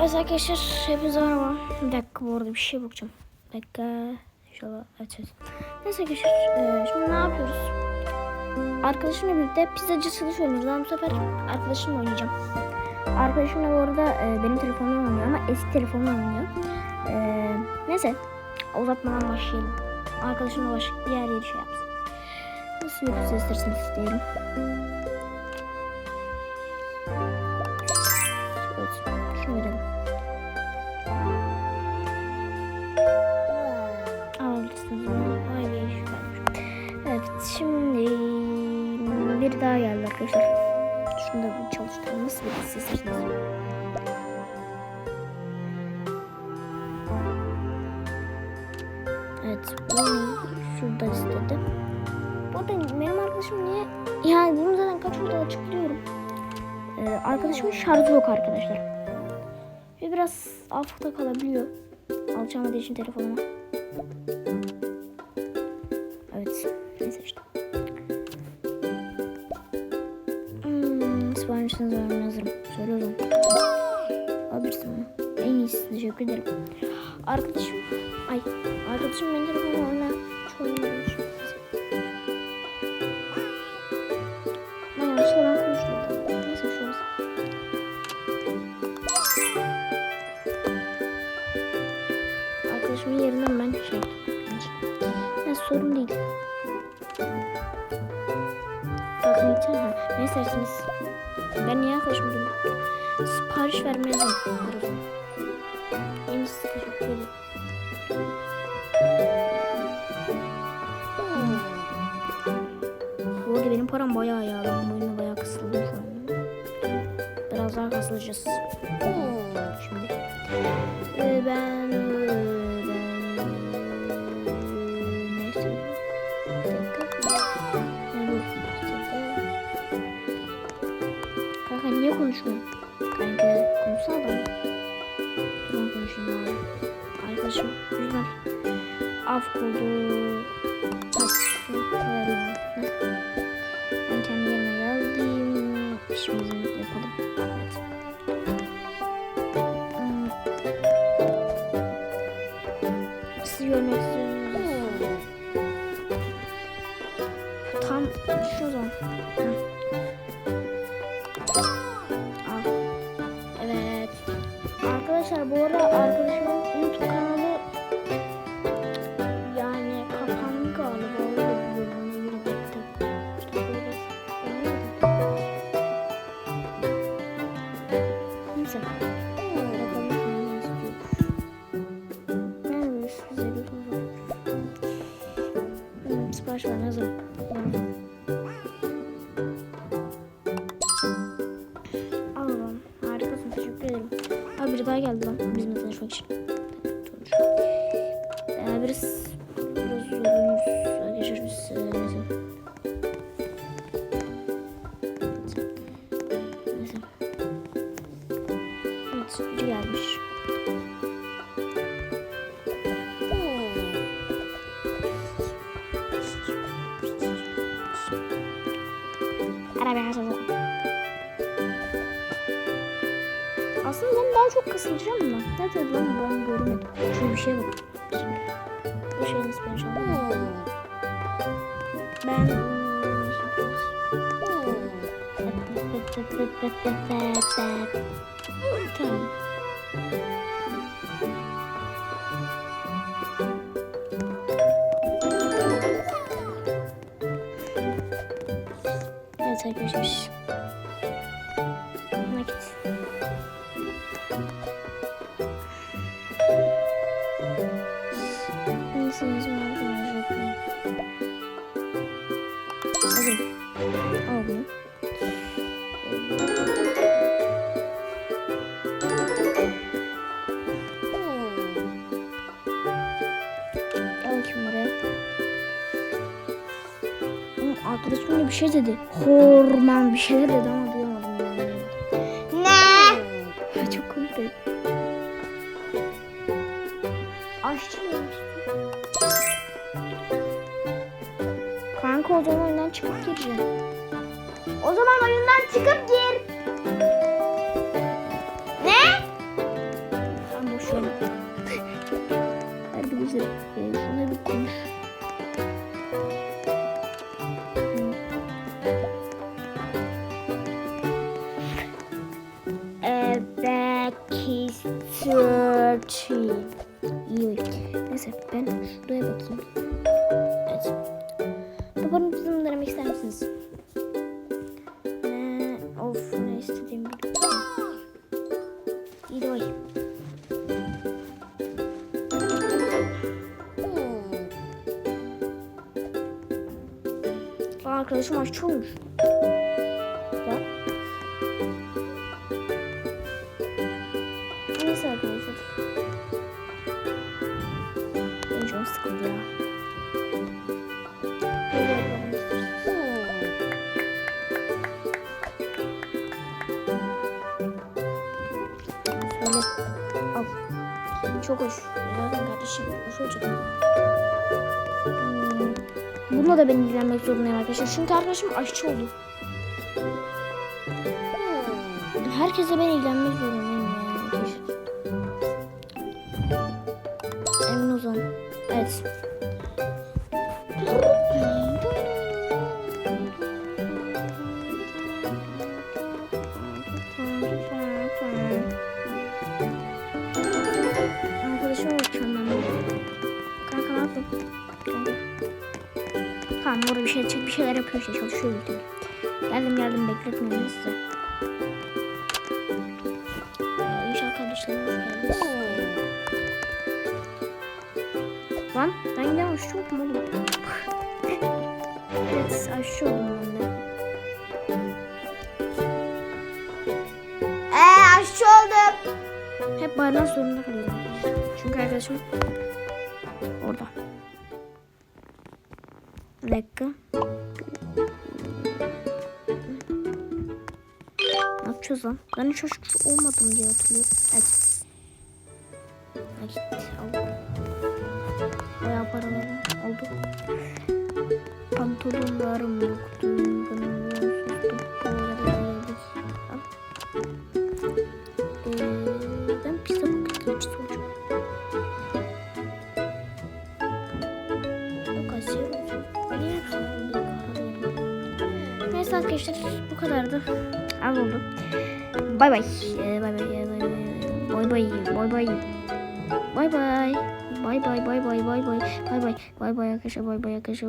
Evet arkadaşlar hepinize merhaba. Bir dakika bu arada bir şey bakacağım. Bir dakika. İnşallah evet. Neyse arkadaşlar e, şimdi ne yapıyoruz? Arkadaşımla birlikte pizzacı sılıç oynuyoruz. Ben bu sefer arkadaşımla oynayacağım. Arkadaşım da bu arada e, benim telefonumla oynuyor ama eski telefonumla oynuyor. E, neyse uzatmadan başlayalım. Arkadaşımla baş diğer yeri şey yapsın. Nasıl pizza isterseniz diyelim. Şunu da bir çalıştıralım. Nasıl. Evet bunu şurada istedi. Bu arada benim arkadaşım niye? Yani bunu zaten kaç orada açıklıyorum. Ee, arkadaşımın şarjı yok arkadaşlar. Ve biraz afta kalabiliyor. Alacağım için telefonuma. Var mı? Hazırım. Söylüyorum. Alabilirsin bunu. En iyisi. Teşekkür ederim. Arkadaşım. Ay. Arkadaşım benim telefonuma oyna. Hiç oynamıyormuş. Ben yanlışlıkla ben konuştum. Neyse şu olsun. Arkadaşımın yerinden ben Ne istersiniz? Ben niye dedim? Sipariş vermeye yazın. En iyisi teşekkür ederim. Arada benim param bayağı ya. Ben bu bayağı kısıldım şu an. Biraz daha kasılacağız. Şimdi. Ee. Ben... Kanka niye konuşmuyorsun? Kanka konuşsana da. Ben konuşayım bari. Arkadaşım yüzden af oldu. Ben kendi yerime geldim. İşimizi yapalım. Sipariş var hazır. Allah'ım harikasın teşekkür ederim. Abi biri daha geldi lan bizimle tanışmak için. Ee, biraz biraz zorunuz arkadaşlar biz e, neyse. Neyse. Evet gelmiş. Arabaya hazır. Aslında ben daha çok kasılacağım da. Ne dedi lan ben görmedim. Şöyle bir şeye bak. Bu şeyin ismini çalalım. Ben... Tamam. Evet arkadaşlar. Bir şey dedi. Horman bir şeyler dedi ama duyamadım ben. Ne? Ha, çok komik dedi. Aşçı mıymış? Kanka o zaman oyundan çıkıp gireceğim. O zaman oyundan çıkıp gir. Ne? Sen boş ver. Hadi güzel. E, şuna bir konuş. History. İyi. Neyse ben şuraya bakayım. Evet. Babanın bizim denemek ister misiniz? Ee, of ne istediğimi biliyorum. İyi bakayım. Aa, Arkadaşım aşçı. Söyle. Al. Çok hoş. Zaten kardeşim hoş olacak. Hmm. Bununla da ben ilgilenmek zorundayım arkadaşlar. Çünkü arkadaşım aşçı oldu. Herkese ben ilgilenmek zorundayım orada bir şey bir şeyler yapıyor işte çalışıyor ihtimalle. Geldim geldim bekletmeyin size. Ee, kardeşlerim hoş geldiniz. Lan ben yine aşçı oldum oğlum. evet aşçı oldum ben de. Ee aşçı oldum. Hep bağırmak zorunda kalıyorum. Çünkü arkadaşım orada. Dakika. Ne yapacağız lan? Ben hiç çocuk olmadım diye hatırlıyorum. Evet. Gitti. Aldım. Bayağı paralarım oldu. Pantolonlarım yoktu. Neyse arkadaşlar bu kadardı. Az oldu. Bay bay. Ee, Bay bay. Bay bay. Bay bay. Bay bay. Bay bay. Bay bay bay bay bay bay bay bay bay bay arkadaşlar bay bay arkadaşlar